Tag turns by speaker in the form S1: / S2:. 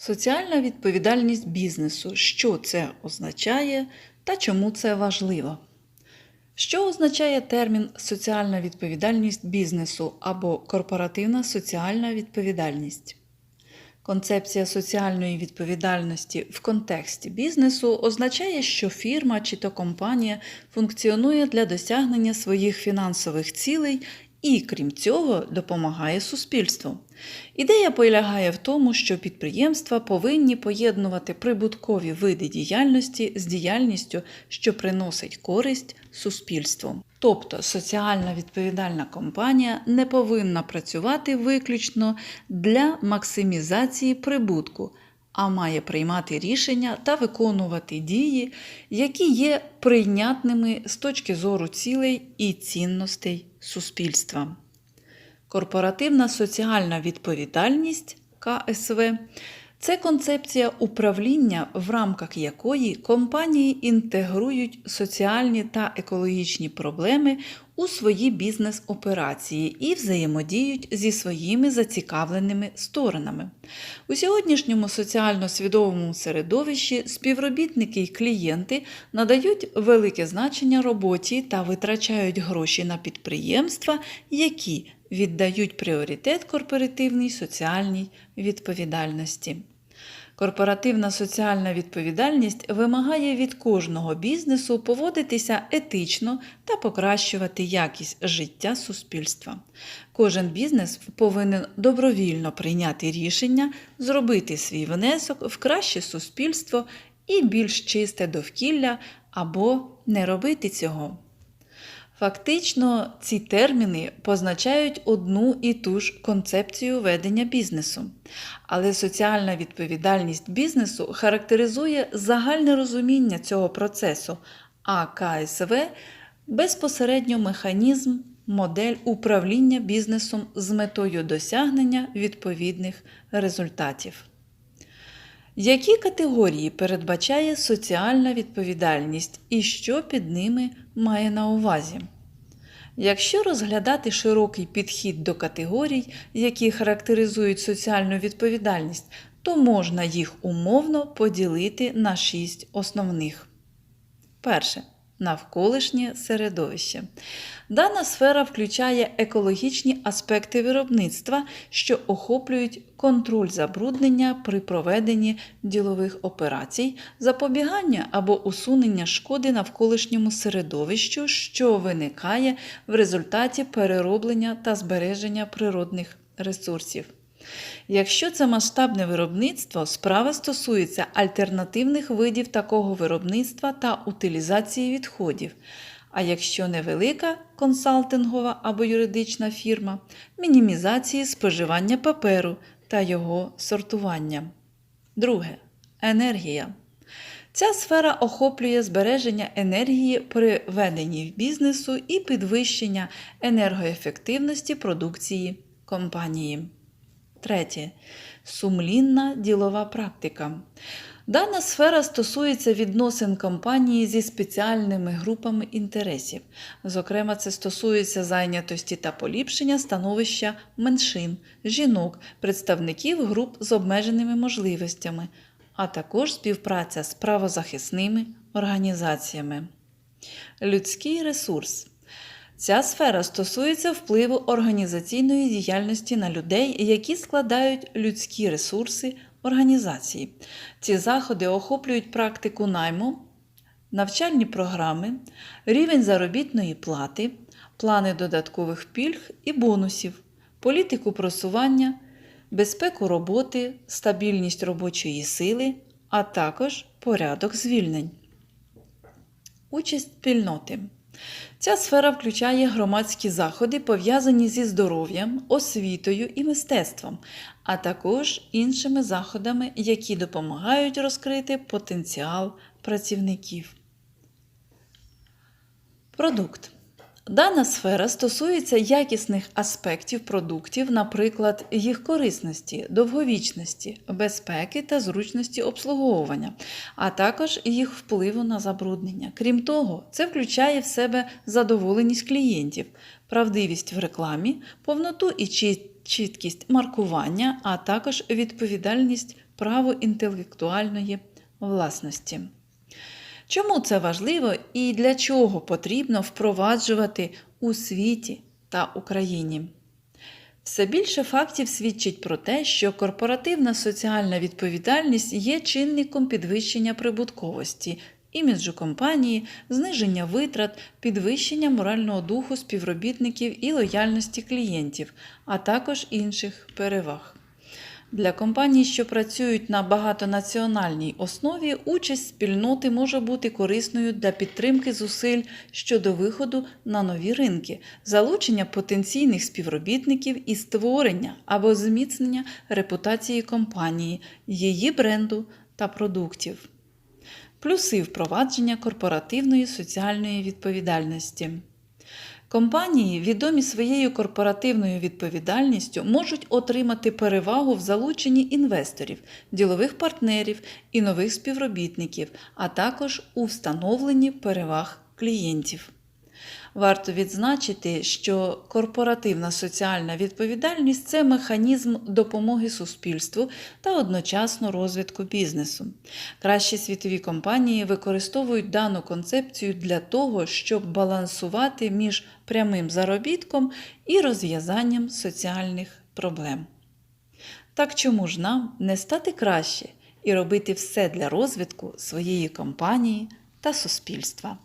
S1: Соціальна відповідальність бізнесу. Що це означає та чому це важливо? Що означає термін соціальна відповідальність бізнесу або корпоративна соціальна відповідальність? Концепція соціальної відповідальності в контексті бізнесу означає, що фірма чи то компанія функціонує для досягнення своїх фінансових цілей і, крім цього, допомагає суспільству. Ідея полягає в тому, що підприємства повинні поєднувати прибуткові види діяльності з діяльністю, що приносить користь суспільству. Тобто соціальна відповідальна компанія не повинна працювати виключно для максимізації прибутку, а має приймати рішення та виконувати дії, які є прийнятними з точки зору цілей і цінностей суспільства. Корпоративна соціальна відповідальність КСВ це концепція управління, в рамках якої компанії інтегрують соціальні та екологічні проблеми у свої бізнес-операції і взаємодіють зі своїми зацікавленими сторонами. У сьогоднішньому соціально свідомому середовищі співробітники й клієнти надають велике значення роботі та витрачають гроші на підприємства, які віддають пріоритет корпоративній соціальній відповідальності. Корпоративна соціальна відповідальність вимагає від кожного бізнесу поводитися етично та покращувати якість життя суспільства. Кожен бізнес повинен добровільно прийняти рішення зробити свій внесок в краще суспільство і більш чисте довкілля або не робити цього. Фактично, ці терміни позначають одну і ту ж концепцію ведення бізнесу. Але соціальна відповідальність бізнесу характеризує загальне розуміння цього процесу, а КСВ безпосередньо механізм, модель управління бізнесом з метою досягнення відповідних результатів. Які категорії передбачає соціальна відповідальність і що під ними має на увазі? Якщо розглядати широкий підхід до категорій, які характеризують соціальну відповідальність, то можна їх умовно поділити на шість основних. Перше навколишнє середовище. Дана сфера включає екологічні аспекти виробництва, що охоплюють контроль забруднення при проведенні ділових операцій, запобігання або усунення шкоди навколишньому середовищу, що виникає в результаті перероблення та збереження природних ресурсів. Якщо це масштабне виробництво, справа стосується альтернативних видів такого виробництва та утилізації відходів. А якщо невелика консалтингова або юридична фірма, мінімізації споживання паперу та його сортування. Друге енергія. Ця сфера охоплює збереження енергії при веденні бізнесу і підвищення енергоефективності продукції компанії. Третє. Сумлінна ділова практика. Дана сфера стосується відносин компанії зі спеціальними групами інтересів. Зокрема, це стосується зайнятості та поліпшення становища меншин, жінок, представників груп з обмеженими можливостями, а також співпраця з правозахисними організаціями. Людський ресурс. Ця сфера стосується впливу організаційної діяльності на людей, які складають людські ресурси організації. Ці заходи охоплюють практику найму, навчальні програми, рівень заробітної плати, плани додаткових пільг і бонусів, політику просування, безпеку роботи, стабільність робочої сили, а також порядок звільнень. Участь спільноти. Ця сфера включає громадські заходи, пов'язані зі здоров'ям, освітою і мистецтвом, а також іншими заходами, які допомагають розкрити потенціал працівників. Продукт. Дана сфера стосується якісних аспектів продуктів, наприклад, їх корисності, довговічності, безпеки та зручності обслуговування, а також їх впливу на забруднення. Крім того, це включає в себе задоволеність клієнтів, правдивість в рекламі, повноту і чіткість маркування, а також відповідальність право інтелектуальної власності. Чому це важливо і для чого потрібно впроваджувати у світі та Україні? Все більше фактів свідчить про те, що корпоративна соціальна відповідальність є чинником підвищення прибутковості, іміджу компанії, зниження витрат, підвищення морального духу співробітників і лояльності клієнтів, а також інших переваг. Для компаній, що працюють на багатонаціональній основі, участь спільноти може бути корисною для підтримки зусиль щодо виходу на нові ринки, залучення потенційних співробітників і створення або зміцнення репутації компанії, її бренду та продуктів. Плюси впровадження корпоративної соціальної відповідальності. Компанії, відомі своєю корпоративною відповідальністю, можуть отримати перевагу в залученні інвесторів, ділових партнерів і нових співробітників, а також у встановленні переваг клієнтів. Варто відзначити, що корпоративна соціальна відповідальність це механізм допомоги суспільству та одночасно розвитку бізнесу. Кращі світові компанії використовують дану концепцію для того, щоб балансувати між прямим заробітком і розв'язанням соціальних проблем. Так чому ж нам не стати краще і робити все для розвитку своєї компанії та суспільства?